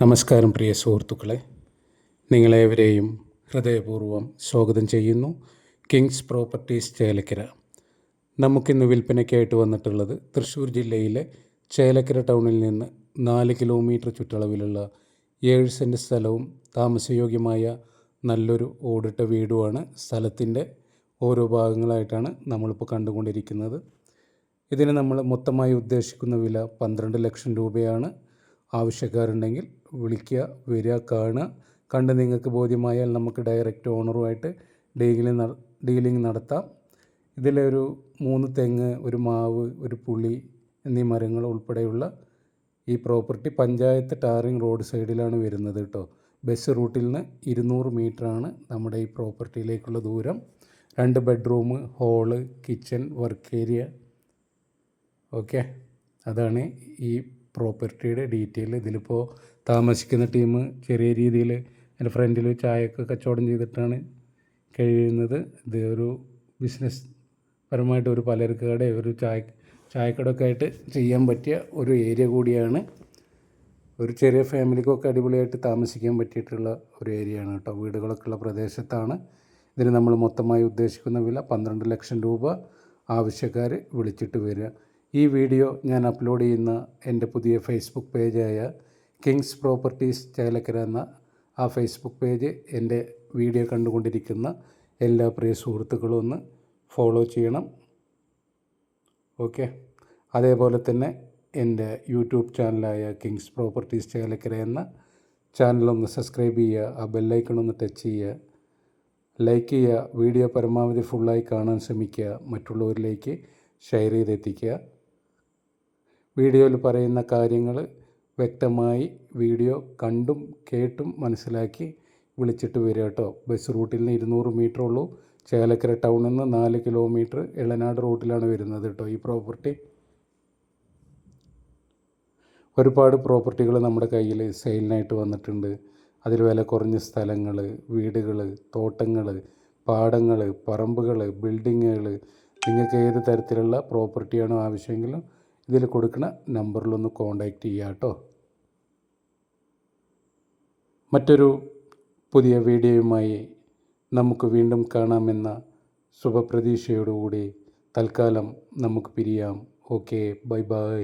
നമസ്കാരം പ്രിയ സുഹൃത്തുക്കളെ. നിങ്ങളേവരെയും ഹൃദയപൂർവം സ്വാഗതം ചെയ്യുന്നു. Kings Properties Chelakkara. നമുക്കിന്ന് വിൽപ്പനയ്ക്കായിട്ട് വന്നിട്ടുള്ളത് തൃശ്ശൂർ ജില്ലയിലെ ചേലക്കര ടൗണിൽ നിന്ന് നാല് കിലോമീറ്റർ ചുറ്റളവിലുള്ള ഏഴ് സെന്റ് സ്ഥലവും താമസയോഗ്യമായ നല്ലൊരു ഓടിട്ട വീടുമാണ്. സ്ഥലത്തിന്റെ ഓരോ ഭാഗങ്ങളായിട്ടാണ് നമ്മളിപ്പോൾ കണ്ടുകൊണ്ടിരിക്കുന്നത്. ഇതിന് നമ്മൾ മൊത്തമായി ഉദ്ദേശിക്കുന്ന വില പന്ത്രണ്ട് ലക്ഷം രൂപയാണ്. ആവശ്യക്കാരുണ്ടെങ്കിൽ വിളിക്കുക വരിക കാണുക. കണ്ട് നിങ്ങൾക്ക് ബോധ്യമായാൽ നമുക്ക് ഡയറക്റ്റ് ഓണറുമായിട്ട് ഡീലിംഗ് ഡീലിംഗ് നടത്താം. ഇതിലൊരു മൂന്ന് തെങ്ങ് ഒരു മാവ് ഒരു പുളി എന്നീ മരങ്ങൾ ഉൾപ്പെടെയുള്ള ഈ പ്രോപ്പർട്ടി പഞ്ചായത്ത് ടാറിങ് റോഡ് സൈഡിലാണ് വരുന്നത് കേട്ടോ. ബസ് റൂട്ടിൽ നിന്ന് ഇരുന്നൂറ് മീറ്ററാണ് നമ്മുടെ ഈ പ്രോപ്പർട്ടിയിലേക്കുള്ള ദൂരം. രണ്ട് bedroom hall kitchen work area okay അതാണ് ഈ പ്രോപ്പർട്ടിയുടെ ഡീറ്റെയിൽ ഇതിലിപ്പോൾ താമസിക്കുന്ന ടീം ചെറിയ രീതിയിൽ എന്റെ ഫ്രണ്ടിൽ ചായയൊക്കെ കച്ചവടം ചെയ്തിട്ടാണ് കഴിയുന്നത്. ഇത് ഒരു ബിസിനസ് പരമായിട്ട് ഒരു പലചരക്ക് ഒരു ചായ ചായക്കടയൊക്കെ ആയിട്ട് ചെയ്യാൻ പറ്റിയ ഒരു ഏരിയ കൂടിയാണ്. ഒരു ചെറിയ ഫാമിലിക്കൊക്കെ അടിപൊളിയായിട്ട് താമസിക്കാൻ പറ്റിയിട്ടുള്ള ഒരു ഏരിയയാണ് കേട്ടോ. വീടുകളൊക്കെ ഉള്ള പ്രദേശത്താണ്. ഇതിന് നമ്മൾ മൊത്തമായി ഉദ്ദേശിക്കുന്ന വില പന്ത്രണ്ട് ലക്ഷം രൂപ ആവശ്യക്കാർ വിളിച്ചിട്ട് വരിക. ഈ വീഡിയോ ഞാൻ അപ്ലോഡ് ചെയ്യുന്ന എന്റെ പുതിയ ഫേസ്ബുക്ക് പേജായ കിങ്സ് പ്രോപ്പർട്ടീസ് ചേലക്കര എന്ന ആ ഫേസ്ബുക്ക് പേജ് എന്റെ വീഡിയോ കണ്ടുകൊണ്ടിരിക്കുന്ന എല്ലാ പ്രിയ സുഹൃത്തുക്കളും ഒന്ന് ഫോളോ ചെയ്യണം. ഓക്കെ അതേപോലെ തന്നെ എന്റെ യൂട്യൂബ് ചാനലായ കിങ്സ് പ്രോപ്പർട്ടീസ് ചേലക്കര എന്ന ചാനലൊന്ന് സബ്സ്ക്രൈബ് ചെയ്യുക ആ ബെല്ലൈക്കൺ ഒന്ന് ടച്ച് ചെയ്യുക ലൈക്ക് ചെയ്യുക വീഡിയോ പരമാവധി ഫുള്ളായി കാണാൻ ശ്രമിക്കുക മറ്റുള്ളവരിലേക്ക് ഷെയർ ചെയ്തെത്തിക്കുക. വീഡിയോയിൽ പറയുന്ന കാര്യങ്ങൾ വ്യക്തമായി വീഡിയോ കണ്ടും കേട്ടും മനസ്സിലാക്കി വിളിച്ചിട്ട് വരിക കേട്ടോ. ബസ് റൂട്ടിൽ നിന്ന് ഇരുന്നൂറ് മീറ്റർ ഉള്ളൂ. ചേലക്കര ടൗണിൽ നിന്ന് നാല് കിലോമീറ്റർ ഇളനാട് റൂട്ടിലാണ് വരുന്നത് കേട്ടോ ഈ പ്രോപ്പർട്ടി. ഒരുപാട് പ്രോപ്പർട്ടികൾ നമ്മുടെ കയ്യിൽ സെയിലിനായിട്ട് വന്നിട്ടുണ്ട്. അതിൽ വില കുറഞ്ഞ സ്ഥലങ്ങൾ വീടുകൾ തോട്ടങ്ങൾ പാടങ്ങൾ പറമ്പുകൾ ബിൽഡിങ്ങുകൾ. നിങ്ങൾക്ക് ഏത് തരത്തിലുള്ള പ്രോപ്പർട്ടിയാണോ ആവശ്യമെങ്കിലും ഇതിൽ കൊടുക്കുന്ന നമ്പറിലൊന്ന് കോണ്ടാക്റ്റ് ചെയ്യുക കേട്ടോ. മറ്റൊരു പുതിയ വീഡിയോയുമായി നമുക്ക് വീണ്ടും കാണാമെന്ന ശുഭപ്രതീക്ഷയോടുകൂടി തൽക്കാലം നമുക്ക് പിരിയാം. Okay bye bye.